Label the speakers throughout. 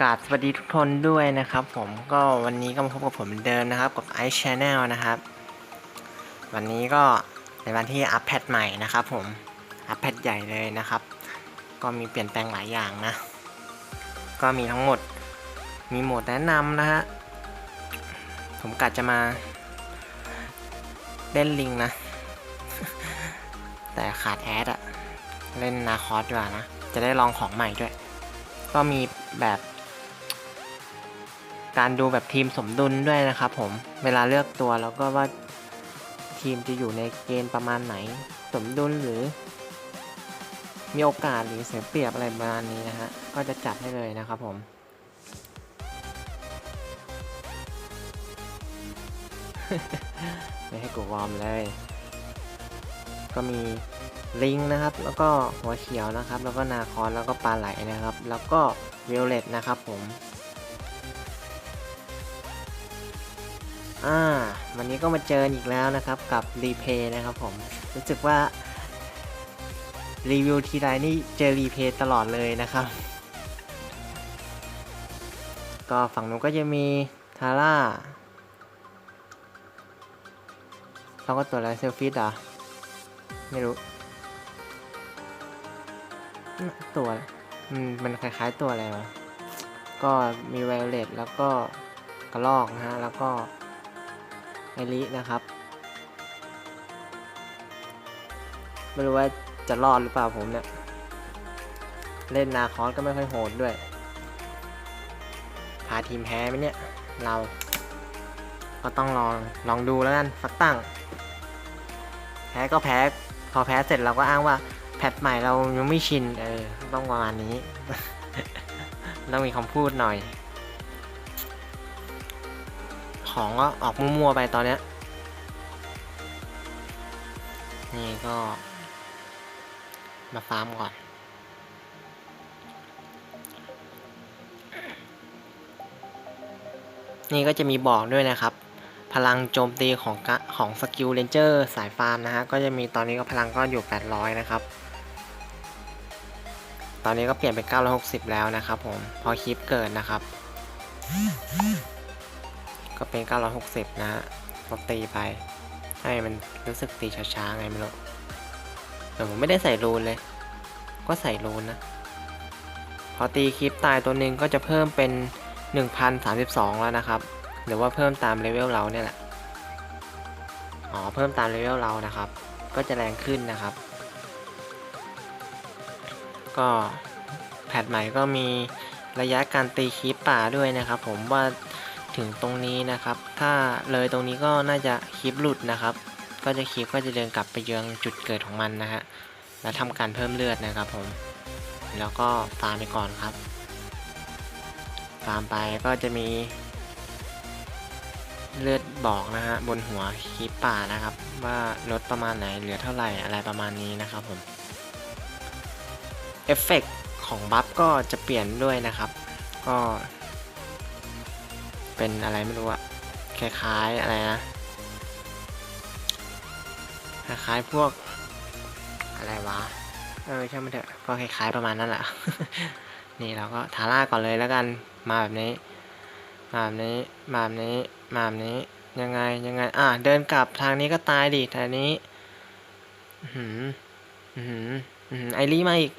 Speaker 1: กราบสวัสดีทุกคนด้วยนะครับผมก็วันนี้ก็มาพบกับผมเดิมนะครับกับ i Channel นะครับ วันนี้ก็ในวันที่อัปแพทใหม่นะครับผมอัปแพทใหญ่เลยนะครับ ก็มีเปลี่ยนแปลงหลายอย่างนะ ก็มีทั้งหมดมีโหมดแนะนำนะฮะผมกะจะมาเล่นลิงนะ แต่ขาดแอดอะเล่นนาคอสดีกว่านะ จะได้ลองของใหม่ด้วย ก็มีแบบ การดูแบบทีมสมดุลด้วยนะครับผม เวลาเลือกตัวแล้วก็ว่าทีมจะอยู่ในเกณฑ์ประมาณไหน สมดุลหรือ มีโอกาสหรือเสียเปรียบอะไรประมาณนี้นะฮะ ก็จะจัดให้เลยนะครับผมไม่ให้กูวอร์มเลย ก็มีลิงนะครับ แล้วก็หัวเขียวนะครับ แล้วก็นาคอนแล้วก็ปลาไหลนะครับ แล้วก็วิโอเลตนะครับผม อ่าวันนี้ก็มาเจออีกแล้วนะครับกับรีเพย์นะครับผม รู้สึกว่า รีวิวทีไรนี่เจอรีเพย์ตลอดเลยนะครับ ก็ฝั่งนู้นก็จะมีทาร่าแล้วก็ตัวอะไรเซลฟิตอะไม่รู้ ตัวอืมมันคล้ายๆตัวอะไรวะก็มีไวโอเลตแล้วก็กระลอกนะฮะ แล้วก็ ไอรินะครับ ไม่รู้ว่าจะรอดหรือเปล่าผมเนี่ย เล่นนาคอสก็ไม่ค่อยโหดด้วย พาทีมแพ้ไหมเนี่ย เราก็ต้องลองลองดูแล้วกันสักตั้ง แพ้ก็แพ้ พอแพ้เสร็จเราก็อ้างว่าแพทใหม่เรายังไม่ชิน เออ ต้องประมาณนี้ ต้องมีคำพูดหน่อย ของก็ออกมั่วๆไปตอนเนี้ย นี่ก็ มาฟาร์มก่อน นี่ก็จะมีบอกด้วยนะครับ พลังโจมตีของของสกิลเลนเจอร์สายฟาร์มนะฮะ ก็จะมีตอนนี้ก็พลังก็อยู่ 800 นะครับ ตอนนี้ก็เปลี่ยนเป็น 960 แล้วนะครับผม พอคลิปเกิดนะครับ เป็น 960 นะฮะก็ตีไป ให้มันรู้สึกตีช้าๆไงไม่รู้แต่ผมไม่ได้ใส่รูนเลย ก็ใส่รูนนะ พอตีคลิปตายตัวหนึ่งก็จะเพิ่มเป็น 1032 แล้วนะครับ หรือว่าเพิ่มตามเลเวลเราเนี่ยแหละ อ๋อ เพิ่มตามเลเวลเรานะครับ ก็จะแรงขึ้นนะครับ ก็แพทใหม่ก็มีระยะการตีคลิปป่าด้วยนะครับ ผมว่า ถึงตรงนี้นะครับ ถ้าเลยตรงนี้ก็น่าจะคลิปหลุดนะครับ ก็จะคลิปก็จะเดินกลับไปยังจุดเกิดของมันนะฮะ แล้วทำการเพิ่มเลือดนะครับผม แล้วก็ฟาร์มไปก่อนครับฟาร์มไปก็จะมี เลือดบอกนะฮะบนหัวคลิปป่านะครับ ว่าลดประมาณไหนเหลือเท่าไหร่อะไรประมาณนี้นะครับผมเอฟเฟกของบัฟก็จะเปลี่ยนด้วยนะครับ ก็ เป็นอะไรไม่รู้อะคล้ายๆอะไรนะ คล้ายๆพวกอะไรวะ เออใช่ไหมนเถอะ ก็คล้ายๆประมาณนั้นแหละ นี่เราก็ทาร่าก่อนเลยแล้วกัน มาแบบนี้ มาแบบนี้ มาแบบนี้ มาแบบนี้ ยังไงยังไง อะเดินกลับทางนี้ก็ตายดิทางนี้ อือหืมออหืออือหือไอรีมาอีก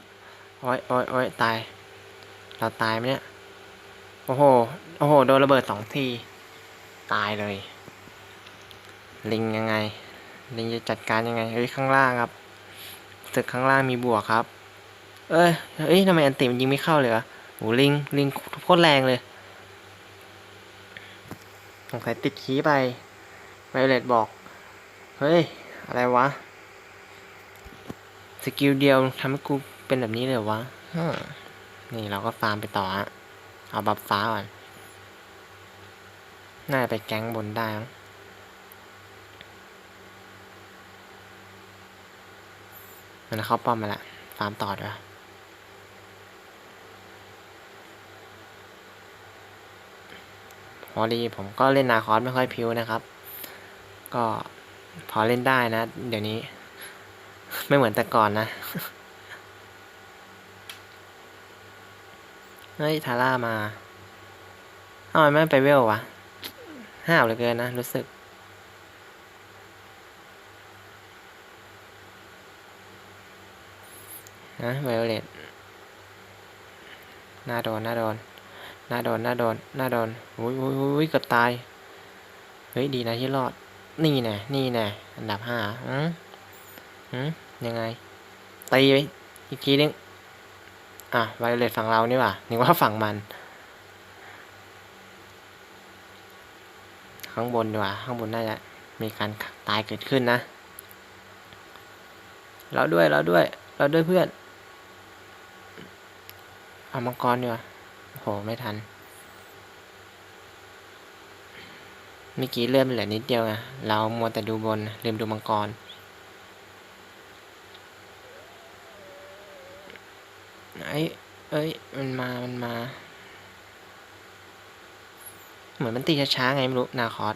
Speaker 1: โอ้ยโอ้ยโอ้ยตาย เราตายไหมเนี่ย โอ้โห โอ้โห โดนระเบิดสองที ตายเลย ลิงยังไง ลิงจะจัดการยังไง เฮ้ย ข้างล่างครับตึกข้างล่างมีบวกครับ เอ้ยเอ้ยทำไมอันติมันยิงไม่เข้าเลยวะโหลิง ลิงโคตรแรงเลยสงสัยติดขี้ไปไวเลตบอก เฮ้ย อะไรวะ สกิลเดียวทำให้กูเป็นแบบนี้เลยวะ นี่เราก็ฟาร์มไปต่อฮะ เอาบัฟฟ้าก่อน น่าจะไปแก๊งบนได้มั้งมันเข้าป้อมมาละ ฟาร์มต่อด้วยพอดีผมก็เล่นนาคอสไม่ค่อยพิวนะครับ ก็พอเล่นได้นะ เดี๋ยวนี้ ไม่เหมือนแต่ก่อนนะ เฮ้ย ทาร่ามาอ้าวไม่ไปเวลวะ ห้าวเหลือเกินนะ รู้สึก นะไวโอเลตหน้าโดนหน้าโดนหน้าโดนหน้าโดนหน้าโดนอุ้ยอุ้ยอุ้ยเกือบตาย เฮ้ย ดีนะที่รอด นี่แน่นี่แน่อันดับห้าอืมอืมยังไงตีไปอีกทีนึง อะไวโอเลตฝั่งเรานี่ว่านึกว่าฝั่งมัน ข้างบนดีกว่า ข้างบนน่าจะมีการตายเกิดขึ้นนะ เราด้วยเราด้วย เราด้วยเพื่อนเอามังกรดีกว่าโหไม่ทันเมื่อกี้เลื่อนไปเหลือนิดเดียวไงเรามัวแต่ดูบนลืมดูมังกร ไอ้ยเอ้ย มันมา มันมา เหมือนมันตีช้าๆไงไม่รู้ นาคอส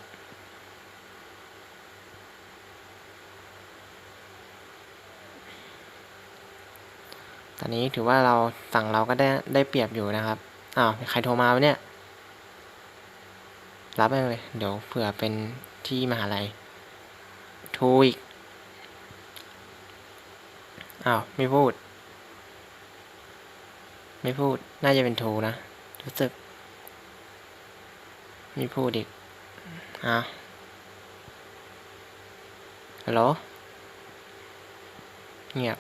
Speaker 1: ตอนนี้ถือว่าเราฝั่งเราก็ได้ได้เปรียบอยู่นะครับ อ้าวใครโทรมาวะเนี่ย รับไปเลย เดี๋ยวเผื่อเป็นที่มหาลัยโทรอีก อ้าว ไม่พูด ไม่พูด น่าจะเป็นโทนะ รู้สึก ไม่พูดอีกอ้าวฮัลโหล เงียบ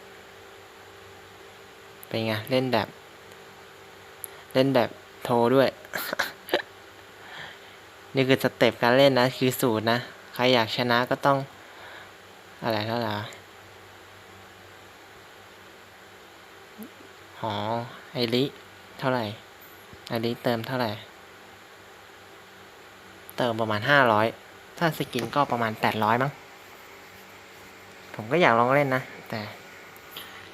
Speaker 1: เป็นไง เล่นแบบ เล่นแบบโทรด้วย นี่คือสเต็ปการเล่นนะ คือสูตรนะ ใครอยากชนะก็ต้อง อะไรเท่าไหร่ะ อ๋อไอริเท่าไหร่ไอริเติมเท่าไหร่ เติมประมาณห้าร้อยถ้าสกินก็ประมาณแปดร้อยมั้ง ผมก็อยากลองเล่นนะ แต่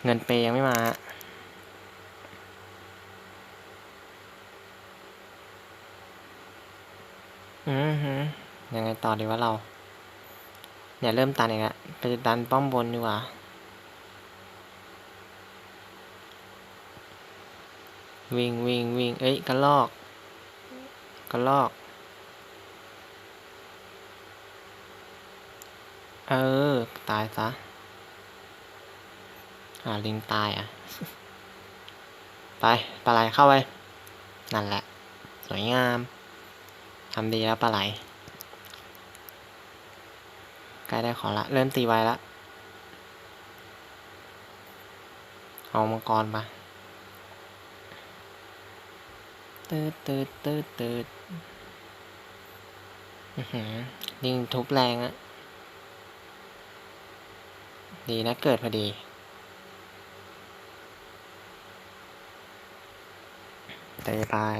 Speaker 1: เงินเปยังไม่มาอือหือยังไงต่อดีว่าเรา เนี่ยเริ่มตันอีกแล้วไปดันป้อมบนดีกว่า วิ่งวิ่งวิ่งเอ้ยกระลอกกระลอก เออ ตายซะอ่าลิงตายอะ ไปปลาไหลเข้าไป นั่นแหละ สวยงาม ทำดีแล้วปลาไหลใกล้ได้ของละ เริ่มตีไวละ เอามังกรมา ตืดตืดตืดตืดอื้อหือลิงทุบแรงอะดีนะเกิดพอดีแต่ปลาย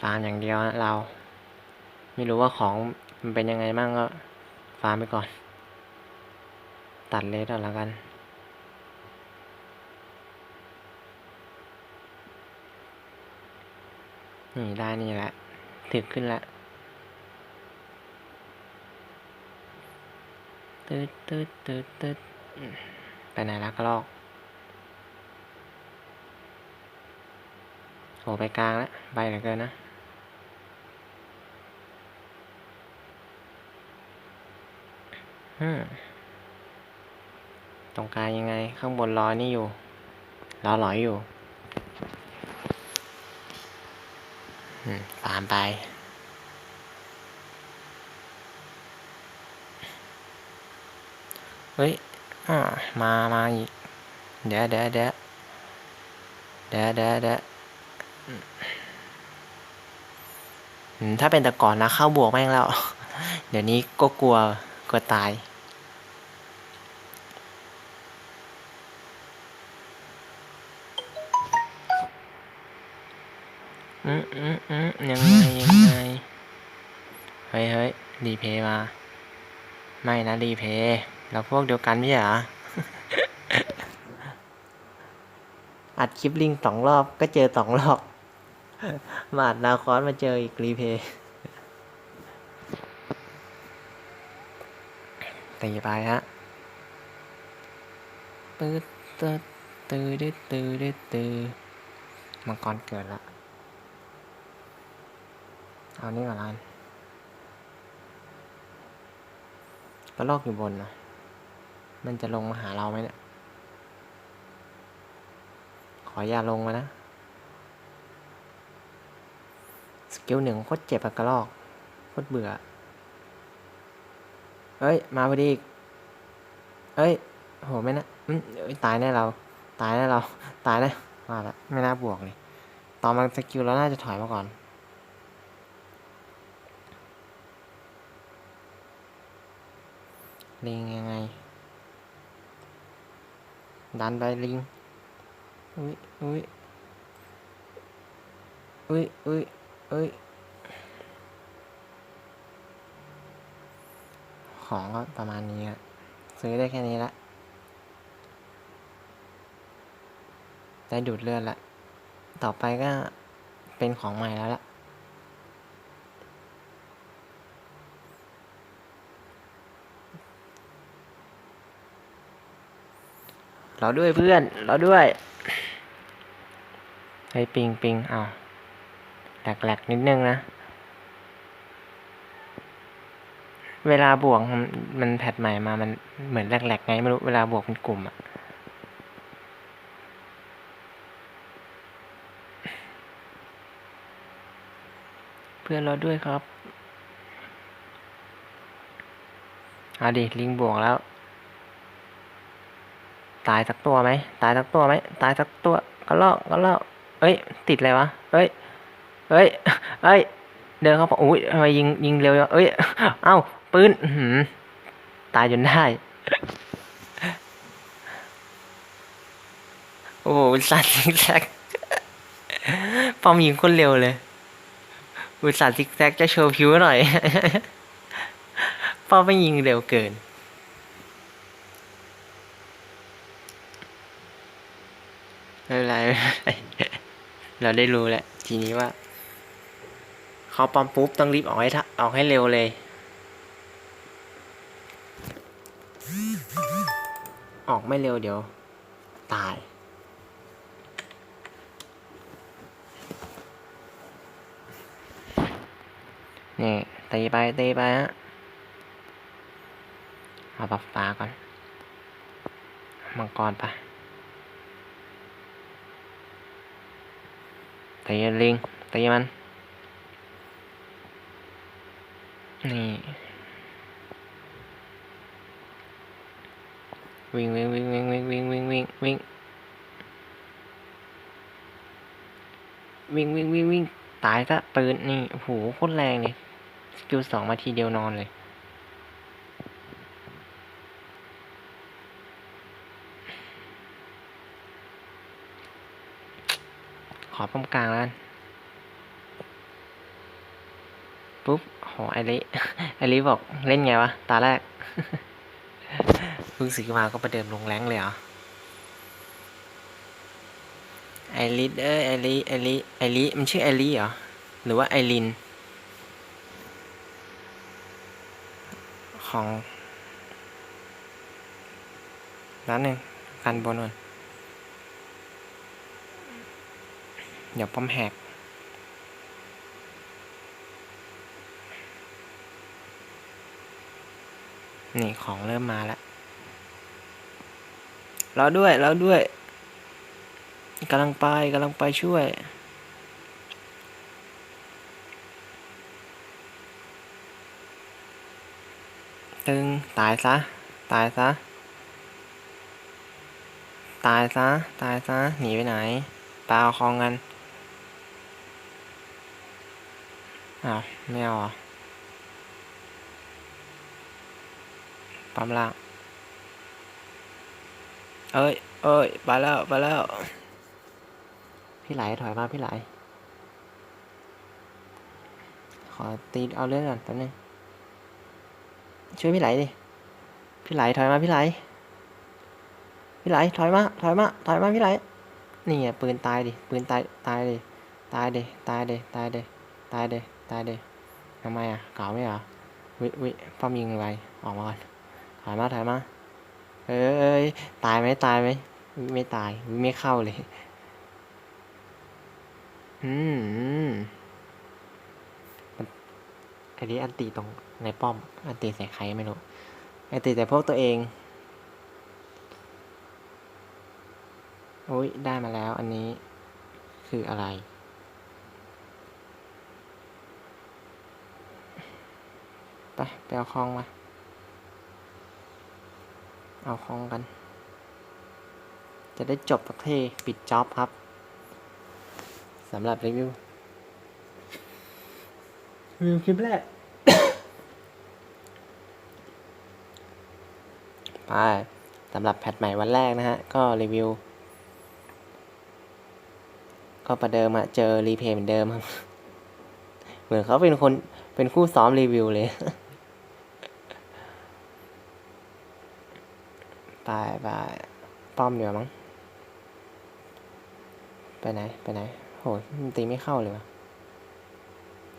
Speaker 1: ฟาร์มอย่างเดียวนะเรา ไม่รู้ว่าของมันเป็นยังไงบ้างก็ฟาร์มไปก่อน ตัดเลสก่อนแล้วกัน นี่ได้นี่แหละถึกขึ้นล้วตืดตืดตืดตืดไปไหนแล้วก็ลอกโหไปกลางแล้วใบเหลือเกินนะอืมตรงกลางยังไง ข้างบนรอนี่อยู่ รอหลอยอยู่ อืมตามไป เฮ้ยอ่ามามาอีก เดี๋ยวเดี๋ยวเดี๋ยวเดี๋ยวเดี๋ยวเดี๋ยวถ้าเป็นแต่ก่อนนะเข้าบวกแม่งแล้ว เดี๋ยวนี้ก็กลัวกลัวตาย อืมอืมอืมยังไงยังไง เฮ้ยเฮ้ยรีเพย์มา ไม่นะรีเพย์เราพวกเดียวกันไม่ใช่เหรอ อัดคลิปลิงสองรอบก็เจอสองรอบ มาอัดนาคอสมาเจออีกรีเพย์ตีไปฮะตืดตืดตืดตืดตืดตืดมังกรเกิดละ เอานี่ก่อนละกันกระลอกอยู่บนนะมันจะลงมาหาเราไหมเนี่ย ขออย่าลงมานะ สกิลหนึ่งโคตรเจ็บอะกระลอก โคตรเบื่อเฮ้ย มาพอดีอีกเฮ้ยโหไม่นะอืมตายแน่เรา ตายแน่เรา ตายแน่มาละไม่น่าบวกเลย ต่อมันสกิลแล้วน่าจะถอยมาก่อน ลิงยังไง ดันไปลิง อุ้ยอุ้ยอุ้ยอุ้ยอุ้ยของก็ประมาณนี้อะซื้อได้แค่นี้ละ ได้ดูดเลือดละ ต่อไปก็เป็นของใหม่แล้วละ เราด้วยเพื่อน เราด้วยไอ้ปิงปิงเอาวแหลกๆนิดนึงนะ เวลาบวกมันแพทใหม่มา มันเหมือนแหลกๆไงไม่รู้เวลาบวกเป็นกลุ่มอะเพื่อนเราด้วยครับเอาดิลิงบวกแล้ว ตายสักตัวไหมตายสักตัวไหมตายสักตัวก็ลอกก็ลอกเอ้ย ติดอะไรวะเอ้ยเอ้ยเอ้ย เดินเข้าไปอุ้ยทำไมยิงยิงเร็วเอ้ย เอ้าปืนหือตายจนได้โอ้โหสัตว์ซิกแซกปอมยิงคนเร็วเลยอุตสัตว์ซิกแซกจะโชว์ผิวหน่อยปอมไม่ยิงเร็วเกิน ไม่เป็นไรเราได้รู้แล้วทีนี้ว่าเขาปอมปุ๊บต้องรีบออกให้ทะออกให้เร็วเลย ออกไม่เร็วเดี๋ยว ตาย นี่ตีไปตีไปฮะเอาบัฟฟ้าก่อน มังกรไป ตีลิงตีมัน นี่ วิ่งวิ่งวิ่งวิ่งวิ่งวิ่งวิ่งวิ่งวิ่งวิ่งวิ่งวิ่งวิ่งตายซะปืนนี่โอ้โหโคตรแรงเลยสกิลสองมาทีเดียวนอนเลย อป้อมกลางแล้วกันปุ๊บโหไอริไอริบอกเล่นไงวะ ตาแรกเพิ่งซื้อมาก็ประเดิมลงแรงเลยเหรอ ไอริเอ้ยไอริไอริไอริมันชื่อไอริเหรอ หรือว่าไอริน ของร้านหนึ่งกันบนก่อน เดี๋ยวป้อมแหกนี่ของเริ่มมาแล้วเราด้วยเราด้วยกำลังไปกำลังไปช่วย ตึง ตายซะ ตายซะ ตายซะ ตายซะ หนีไปไหนปลาเอาคลองกัน อ้าวไม่เอาเหรอปั๊มล่าง เอ้ยเอ้ยไปแล้วไปแล้ว พี่ไหลถอยมาพี่ไหล ขอตีเอาเรื่องก่อนแป๊บนึง ช่วยพี่ไหลดิ พี่ไหลถอยมาพี่ไหล พี่ไหลถอยมาถอยมาถอยมาพี่ไหล นี่ไงปืนตายดิปืนตายตายดิตายดิตายดิตายดิตายเด ตายเดทำไมอะเก่าไม่เหรอวิวิป้อมยิงอะไรออกมาก่อนถอยมาถอยมาเอ้ยตายไหมตายไหมวิไม่ตายวิไม่เข้าเลยอืมมันอันนี้อันตีตรงในป้อม อันตีใส่ใครไม่รู้อันตีแต่พวกตัวเองโอ้ยได้มาแล้วอันนี้คืออะไร ไปไปเอาคลองมา เอาคลองกัน จะได้จบสักทีปิดจ็อบครับสำหรับรีวิวรีวิวคลิปแรกไปสำหรับแพทใหม่วันแรกนะฮะ ก็รีวิว ก็ประเดิมอะเจอรีเพย์เหมือนเดิมครับ เหมือนเขาเป็นคนเป็นคู่ซ้อมรีวิวเลย ไปไปป้อมเดียวมั้ง ไปไหน ไปไหน โหมันตีไม่เข้าเลยวะ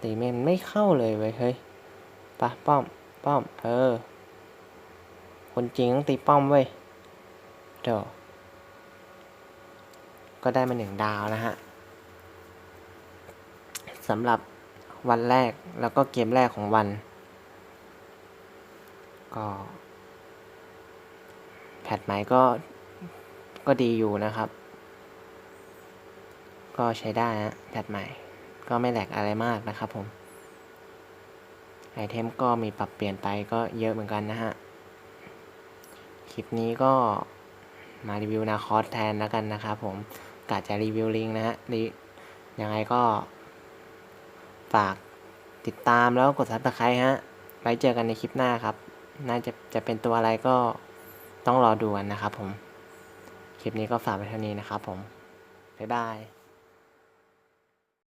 Speaker 1: ตีไม่นไม่เข้าเลยเว้ย เฮ้ยไปะป้อม ป้อม เออ คนจริงต้องตีป้อมเว้ยเดี๋ยวก็ได้มาหนึ่งดาวนะฮะสำหรับวันแรกแล้วก็เกมแรกของวัน ก็ พทใหม่ก็ก็ดีอยู่นะครับ ก็ใช้ได้ฮะแพทใหม่ ก็ไม่แหลกอะไรมากนะครับผมไอเทมก็มีปรับเปลี่ยนไปก็เยอะเหมือนกันนะฮะ คลิปนี้ก็มารีวิวนาคอสแทนแล้วกันนะครับผมกะจะรีวิวลิงนะฮะยังไงก็ฝากติดตามแล้วกดซับสไครต์ฮะ ไว้เจอกันในคลิปหน้าครับ น่าจะจะเป็นตัวอะไรก็ ต้องรอดูกันนะครับผม คลิปนี้ก็ฝากไว้เท่านี้นะครับผม บ๊ายบาย